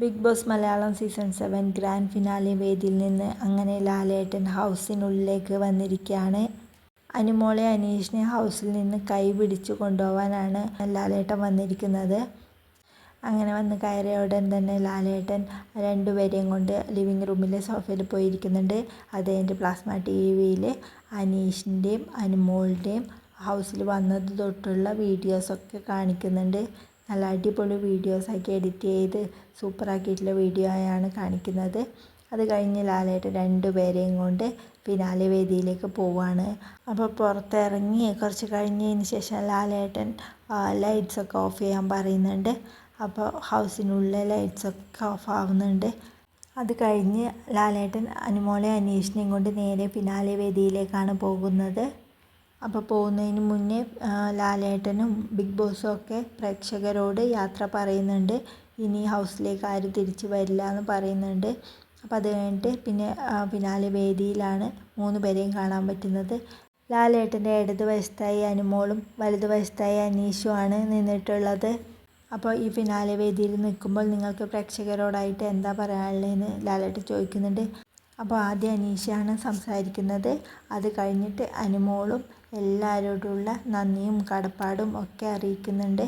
Big Boss Malayalam season seven grand finale വേദിയിൽ നിന്ന് അങ്ങനെ ലാലേട്ടൻ ഹൗസിനുള്ളിലേക്ക് വന്നിരിക്കുകയാണ്. അനുമോളെ അനീഷിനെ ഹൗസിൽ നിന്ന് കൈ പിടിച്ചു കൊണ്ടുപോകാനാണ് ലാലേട്ടൻ വന്നിരിക്കുന്നത്. അങ്ങനെ വന്ന് കയറിയ ഉടൻ തന്നെ ലാലേട്ടൻ രണ്ടുപേരെയും കൊണ്ട് ലിവിങ് റൂമിലെ സോഫയിൽ പോയിരിക്കുന്നുണ്ട്. അത് എന്റെ പ്ലാസ്മ ടി വിയിൽ അനീഷിന്റെയും അനുമോളുടെയും ഹൗസിൽ വന്നത് തൊട്ടുള്ള വീഡിയോസൊക്കെ കാണിക്കുന്നുണ്ട്. നല്ല അടിപൊളി വീഡിയോസാക്കി എഡിറ്റ് ചെയ്ത് സൂപ്പറാക്കിയിട്ടുള്ള വീഡിയോ ആയാണ് കാണിക്കുന്നത്. അത് കഴിഞ്ഞ് ലാലേട്ടൻ രണ്ടുപേരെയും കൊണ്ട് ഫിനാലെ വേദിയിലേക്ക് പോവുകയാണ് അപ്പോൾ പുറത്തിറങ്ങി കുറച്ച് കഴിഞ്ഞതിന് ശേഷം ലാലേട്ടൻ ലൈറ്റ്സൊക്കെ ഓഫ് ചെയ്യാൻ പറയുന്നുണ്ട്. അപ്പോൾ ഹൗസിനുള്ളിലെ ലൈറ്റ്സൊക്കെ ഓഫ് ആവുന്നുണ്ട്. അത് കഴിഞ്ഞ് ലാലേട്ടൻ അനുമോളെ അനീഷിനെയും കൊണ്ട് നേരെ ഫിനാലെ വേദിയിലേക്കാണ് പോകുന്നത്. അപ്പോൾ പോകുന്നതിന് മുന്നേ ലാലേട്ടനും ബിഗ് ബോസും ഒക്കെ പ്രേക്ഷകരോട് യാത്ര പറയുന്നുണ്ട്. ഇനി ഹൗസിലേക്ക് ആരും തിരിച്ചു വരില്ല എന്ന് പറയുന്നുണ്ട്. അപ്പോൾ അത് കഴിഞ്ഞിട്ട് പിന്നെ പിന്നാലെ വേദിയിലാണ് മൂന്ന് പേരെയും കാണാൻ പറ്റുന്നത്. ലാലേട്ടന്റെ ഇടത് വശത്തായി അനുമോളും വലത് വശത്തായി അനീഷുമാണ് നിന്നിട്ടുള്ളത്. അപ്പോൾ ഈ ഫിനാലെ വേദിയിൽ നിൽക്കുമ്പോൾ നിങ്ങൾക്ക് പ്രേക്ഷകരോടായിട്ട് എന്താ പറയാനുള്ളതെന്ന് ലാലേട്ടൻ ചോദിക്കുന്നുണ്ട്. അപ്പോൾ ആദ്യം അനീഷയാണ് സംസാരിക്കുന്നത്. അത് കഴിഞ്ഞിട്ട് അനുമോളും എല്ലാവരോടുള്ള നന്ദിയും കടപ്പാടും ഒക്കെ അറിയിക്കുന്നുണ്ട്.